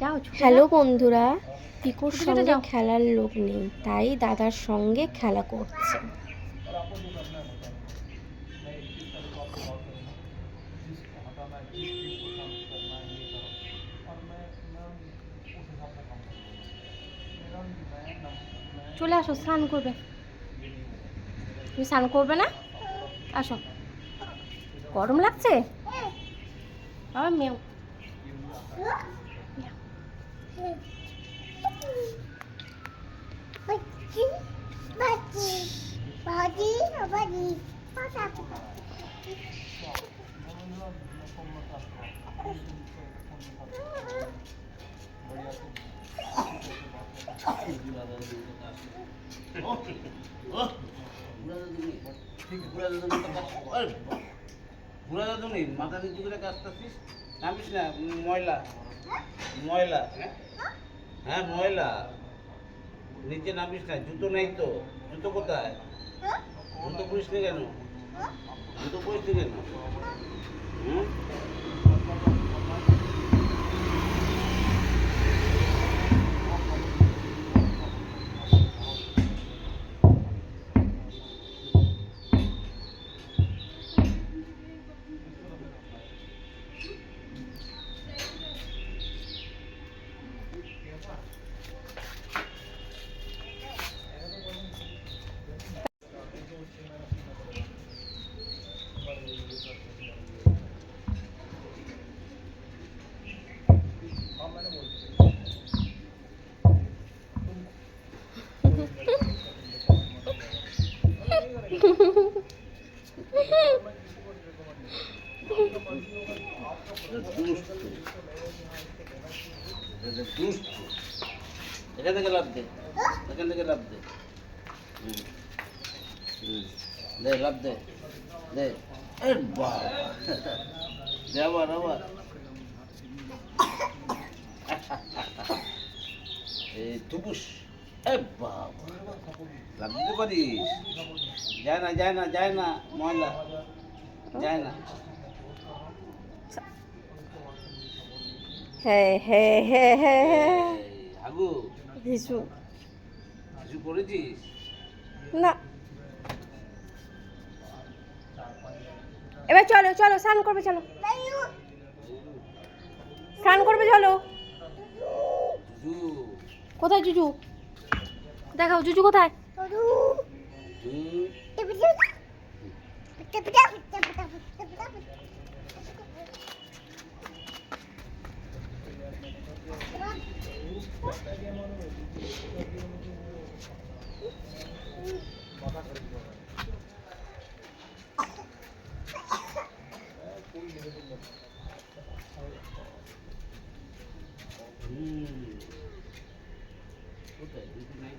যাও হ্যালো বন্ধুরা পিকুর সঙ্গে। খেলার লোক নেই তাই দাদার সঙ্গে খেলা করছে। চলে আসো স্নান করবে। তুমি স্নান করবে না? আসো। গরম লাগছে? 맞지? 맞지? 맞지? 아버지? 맞아. 어? 어? 우라도 님이, 우라도 님이 똑같이. ঘুরা দাদুনি মাথা নিচু করে কাজ করছিস নামিস না, ময়লা। ময়লা হ্যাঁ? ময়লা। নিচে নামিস না, জুতো নেই তো। জুতো কোথায়? জুতো পরিস নি কেন? জুতো পরিস নি কেন? হুম? এখান থেকে লাভ দে এখান থেকে লাভ দে হুম। হুম। দে লাভ দে দে এ বাবা দে আবার আবার এই তুবুস এ বাবা লাভ দিতে পারিস যায় না যায় না যায় না ময়লা। যায় না। হ্যাঁ হ্যাঁ হ্যাঁ হ্যাঁ হ্যাঁ আগু। কিছু কিছু করেছিস না। এবার চলো চলো স্নান করবে চলো। স্নান করবে চলো। কোথায় জুজু? দেখাও জুজু কোথায়? Hmm. Okay, this naik.